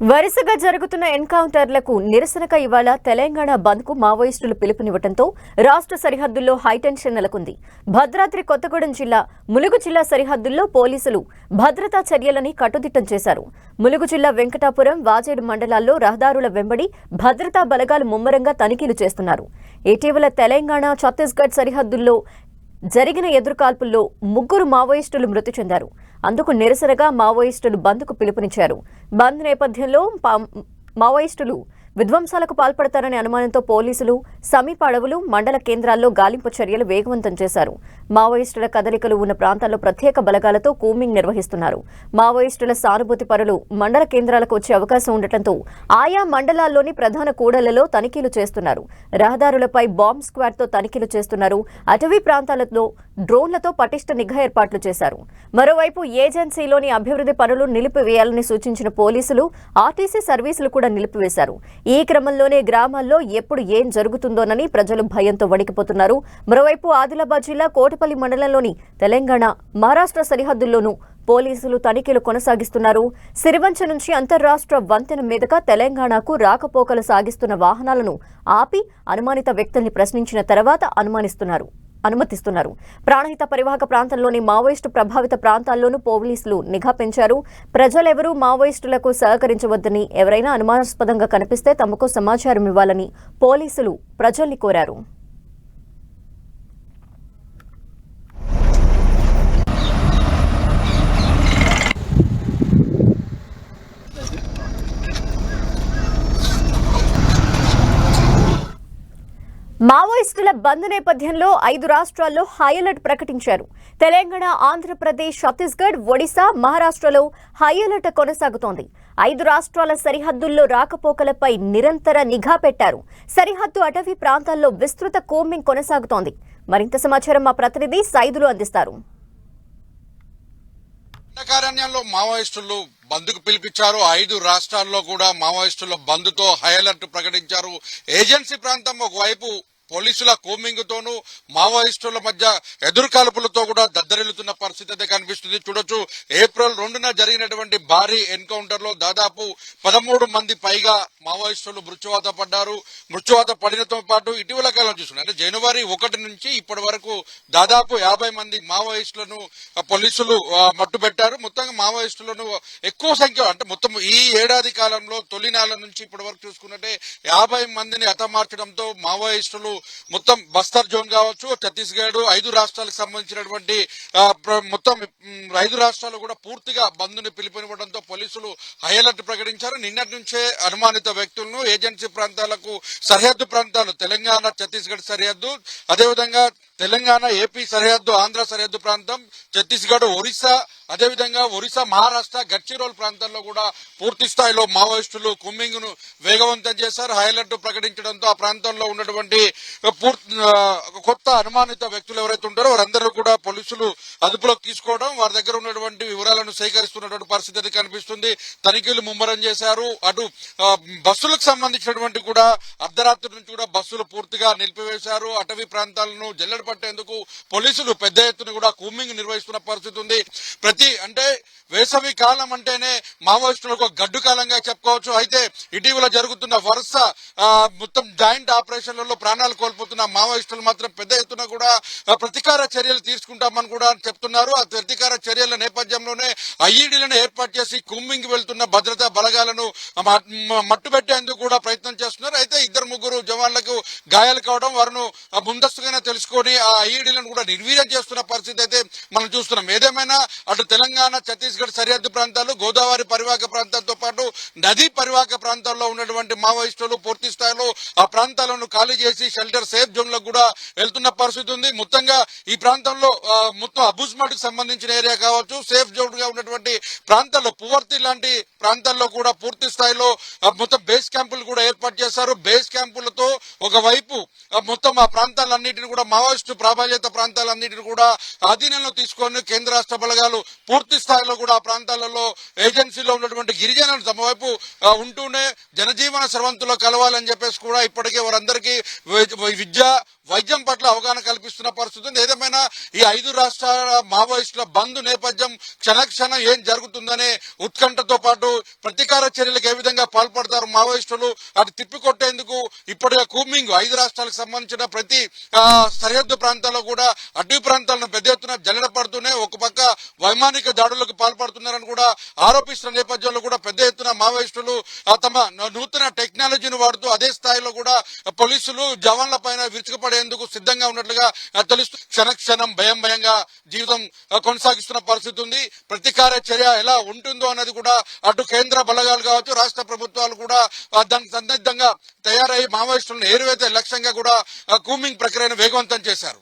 వరుసగా జరుగుతున్న ఎన్కౌంటర్లకు నిరసనగా ఇవాళ తెలంగాణ బంద్కు మావోయిస్టులు పిలుపునివ్వడంతో రాష్ట్ర సరిహద్దుల్లో హైటెన్షన్ నెలకొంది. భద్రాద్రి కొత్తగూడెం జిల్లా ములుగు జిల్లా సరిహద్దుల్లో పోలీసులు భద్రతా చర్యలని కట్టుదిట్టం చేశారు. ములుగు జిల్లా వెంకటాపురం వాజేడు మండలాల్లో రహదారుల వెంబడి భద్రతా బలగాలు ముమ్మరంగా తనిఖీలు చేస్తున్నారు. ఇటీవల తెలంగాణ ఛత్తీస్గఢ్ సరిహద్దుల్లో జరిగిన ఎదురుకాల్పుల్లో ముగ్గురు మావోయిస్టులు మృతి చెందారు. అందుకు నిరసనగా మావోయిస్టులు బంద్కు పిలుపునిచ్చారు. బంద్ నేపథ్యంలో మావోయిస్టులు విధ్వంసాలకు పాల్పడతారనే అనుమానంతో పోలీసులు సమీప అడవులు మండల కేంద్రాల్లో గాలింపు చర్యలు వేగవంతం చేశారు. మావోయిస్టుల కదలికలు ఉన్న ప్రాంతాల్లో ప్రత్యేక బలగాలతో కూమింగ్ నిర్వహిస్తున్నారు. మావోయిస్టుల సానుభూతి పరులు మండల కేంద్రాలకు వచ్చే అవకాశం ఉండటంతో ఆయా మండలాల్లోని ప్రధాన కూడళ్ళలో తనిఖీలు చేస్తున్నారు. రహదారులపై బాంబ్ స్క్వాడ్తో తనిఖీలు చేస్తున్నారు. అటవీ ప్రాంతాలలో డ్రోన్లతో పటిష్ట నిఘా ఏర్పాట్లు చేశారు. మరోవైపు ఏజెన్సీలోని అభివృద్ధి పనులు నిలిపివేయాలని సూచించిన పోలీసులు ఆర్టీసీ సర్వీసులు కూడా నిలిపివేశారు. ఈ క్రమంలోనే గ్రామాల్లో ఎప్పుడు ఏం జరుగుతుందోనని ప్రజలు భయంతో వణికిపోతున్నారు. మరోవైపు ఆదిలాబాద్ జిల్లా కోటపల్లి మండలంలోని తెలంగాణ మహారాష్ట్ర సరిహద్దుల్లోనూ పోలీసులు తనిఖీలు కొనసాగిస్తున్నారు. సిరివంచ నుంచి అంతర్రాష్ట్ర వంతెన మీదుగా తెలంగాణకు రాకపోకలు సాగిస్తున్న వాహనాలను ఆపి అనుమానిత వ్యక్తుల్ని ప్రశ్నించిన తర్వాత అనుమానిస్తున్నారు. అనుమతిస్తున్నారు. ప్రాణహిత పరివాహక ప్రాంతంలోని మావోయిస్టు ప్రభావిత ప్రాంతాల్లోనూ పోలీసులు నిఘా పెంచారు. ప్రజలెవరూ మావోయిస్టులకు సహకరించవద్దని ఎవరైనా అనుమానాస్పదంగా కనిపిస్తే తమకు సమాచారం ఇవ్వాలని పోలీసులు ప్రజల్ని కోరారు. మావోయిస్టుల బంద్ నేపథ్యంలో ఐదు రాష్ట్రాల్లో హై అలర్ట్ ప్రకటించారు. తెలంగాణ ఆంధ్రప్రదేశ్ ఛత్తీస్గఢ్ ఒడిశా మహారాష్ట్రలో హై అలర్ట్ కొనసాగుతోంది. ఐదు రాష్ట్రాల సరిహద్దుల్లో రాకపోకలపై నిరంతర నిఘా పెట్టారు. సరిహద్దు అటవీ ప్రాంతాల్లో విస్తృత కోంబింగ్ కొనసాగుతోంది. మరింత సమాచారం మా ప్రతినిధి సైదులు అందిస్తారు. దండకారణ్యంలో మావోయిస్టులు బంద్కు పిలిపించారు. ఐదు రాష్ట్రాల్లో కూడా మావోయిస్టుల బంద్తో హై అలర్ట్ ప్రకటించారు. ఏజెన్సీ ప్రాంతం ఒకవైపు పోలీసుల కోమింగ్తోనూ మావోయిస్టుల మధ్య ఎదురుకాల్పులతో కూడా దద్దరిల్లుతున్న పరిస్థితి అయితే కనిపిస్తుంది. చూడొచ్చు ఏప్రిల్ రెండున జరిగినటువంటి భారీ ఎన్కౌంటర్లో దాదాపు పదమూడు మంది పైగా మావోయిస్టులు మృత్యువాత పడ్డారు. మృత్యువాత పడినతో పాటు ఇటీవల కాలం చూసుకున్నారు అంటే జనవరి ఒకటి నుంచి ఇప్పటి వరకు దాదాపు యాభై మంది మావోయిస్టులను పోలీసులు మట్టుబెట్టారు. మొత్తంగా మావోయిస్టులను ఎక్కువ సంఖ్య అంటే మొత్తం ఈ ఏడాది కాలంలో తొలినాల నుంచి ఇప్పటి వరకు చూసుకున్నట్టే యాభై మందిని హతమార్చడంతో మావోయిస్టులు మొత్తం బస్తర్ జోన్ కావచ్చు ఛత్తీస్గఢ్ ఐదు రాష్ట్రాలకు సంబంధించినటువంటి మొత్తం ఐదు రాష్ట్రాలు కూడా పూర్తిగా బంద్ని పిలుపునివ్వడంతో పోలీసులు హై అలర్ట్ ప్రకటించారు. నిన్నటి నుంచే అనుమానిత వ్యక్తులను ఏజెన్సీ ప్రాంతాలకు సరిహద్దు ప్రాంతాలు తెలంగాణ ఛత్తీస్గఢ్ సరిహద్దు. అదేవిధంగా తెలంగాణ ఏపీ సరిహద్దు ఆంధ్ర సరిహద్దు ప్రాంతం ఛత్తీస్గఢ్ ఒరిస్సా అదేవిధంగా ఒరిస్సా మహారాష్ట్ర గడ్చిరోల్ ప్రాంతాల్లో కూడా పూర్తి స్థాయిలో మావోయిస్టులు కుమ్మింగ్ను వేగవంతం చేశారు. హైలైట్ ప్రకటించడంతో ఆ ప్రాంతంలో ఉన్నటువంటి పూర్తి కొత్త అనుమానిత వ్యక్తులు ఎవరైతే ఉంటారో వారందరూ కూడా పోలీసులు అదుపులోకి తీసుకోవడం వారి దగ్గర ఉన్నటువంటి వివరాలను సేకరిస్తున్నటువంటి పరిస్థితి అయితే కనిపిస్తుంది. తనిఖీలు ముమ్మరం చేశారు. అటు బస్సులకు సంబంధించినటువంటి కూడా అర్ధరాత్రి నుంచి కూడా బస్సులు పూర్తిగా నిలిపివేశారు. అటవీ ప్రాంతాలను జల్లెడ పట్టేందుకు పోలీసులు పెద్ద ఎత్తున కూడా కూమింగ్ నిర్వహిస్తున్న పరిస్థితి ఉంది. ప్రతి అంటే వేసవి కాలం అంటేనే మావోయిస్టులకు ఒక గడ్డు కాలంగా చెప్పుకోవచ్చు. అయితే ఇటీవల జరుగుతున్న వరుస మొత్తం జాయింట్ ఆపరేషన్లలో ప్రాణాలు కోల్పోతున్న మావోయిస్టులు మాత్రం పెద్ద ఎత్తున కూడా ప్రతీకార చర్యలు తీసుకుంటామని కూడా చెప్తున్నారు. ఆ ప్రతీకార చర్యల నేపథ్యంలోనే ఐఈడీలను ఏర్పాటు చేసి కుమ్మింగ్ వెళ్తున్న భద్రతా బలగాలను మట్టుబెట్టేందుకు కూడా ప్రయత్నం చేస్తున్నారు. అయితే ఇద్దరు ముగ్గురు జవాన్లకు గాయాలు కావడం వారిను ఆ, ముందస్తుగానే తెలుసుకొని ఆ ఐఈడీలను కూడా నిర్వీర్యం చేస్తున్న పరిస్థితి అయితే మనం చూస్తున్నాం. ఏదేమైనా అటు తెలంగాణ ఛత్తీస్గఢ్ సరిహద్దు ప్రాంతాలు గోదావరి పరివాహక ప్రాంతంతో పాటు నదీ పరివాహక ప్రాంతాల్లో ఉన్నటువంటి మావోయిస్టులు పూర్తి స్థాయిలో ఆ ప్రాంతాలను ఖాళీ చేసి షెల్టర్ సేఫ్ జోన్లకు కూడా వెళ్తున్న పరిస్థితి ఉంది. మొత్తంగా ఈ ప్రాంతంలో మొత్తం అబుజ్మాట్ సంబంధించిన ఏరియా కావచ్చు సేఫ్ జోన్గా ఉన్నటువంటి ప్రాంతాల్లో పువర్తి లాంటి ప్రాంతాల్లో కూడా పూర్తి స్థాయిలో మొత్తం బేస్ క్యాంపులు కూడా ఏర్పాటు చేశారు. బేస్ క్యాంపులతో ఒకవైపు మొత్తం ఆ ప్రాంతాలన్నింటిని కూడా మావోయిస్టు ప్రాబల్యత ప్రాంతాలన్నింటిని కూడా ఆధీనంలో తీసుకొని కేంద్ర రాష్ట్ర బలగాలు పూర్తి స్థాయిలో కూడా ఆ ప్రాంతాలలో ఏజెన్సీలో ఉన్నటువంటి గిరిజనులు తమ వైపు ఉంటూనే జనజీవన సర్వంతులో కలవాలని చెప్పేసి కూడా ఇప్పటికే వారందరికీ విద్య వైద్యం పట్ల అవగాహన కల్పిస్తున్న పరిస్థితి ఉంది. ఏదేమైనా ఈ ఐదు రాష్ట్రాల మావోయిస్టుల బంద్ నేపథ్యం క్షణక్షణం ఏం జరుగుతుందనే ఉత్కంఠతో పాటు ప్రతీకార చర్యలకు ఏ విధంగా పాల్పడతారు మావోయిస్టులు? అటు తిప్పికొట్టేందుకు ఇప్పటికే కూమింగ్ ఐదు రాష్ట్రాలకు సంబంధించిన ప్రతి ఆ, సరిహద్దు ప్రాంతాల్లో కూడా అడ్వి ప్రాంతాలను పెద్ద ఎత్తున జల్లెడ పడుతూనే ఒక పక్క వైమానిక దాడులకు పాల్పడుతున్నారని కూడా ఆరోపిస్తున్న నేపథ్యంలో కూడా పెద్ద ఎత్తున మావోయిస్టులు తమ నూతన టెక్నాలజీని వాడుతూ అదే స్థాయిలో కూడా పోలీసులు జవాన్ల పైన విరుచుకుపడేందుకు సిద్ధంగా ఉన్నట్లుగా తెలుస్తూ క్షణ క్షణం భయం భయంగా జీవితం కొనసాగిస్తున్న పరిస్థితి ఉంది. ప్రతీకార చర్య ఎలా ఉంటుందో అన్నది కూడా అటు కేంద్ర బలగాలు కావచ్చు రాష్ట్ర ప్రభుత్వాలు కూడా దానికి సన్నిద్ధంగా తయారై మావోయిస్టులను ఏరువేత లక్ష్యంగా కూడా కూమింగ్ ప్రక్రియను వేగవంతం చేశారు.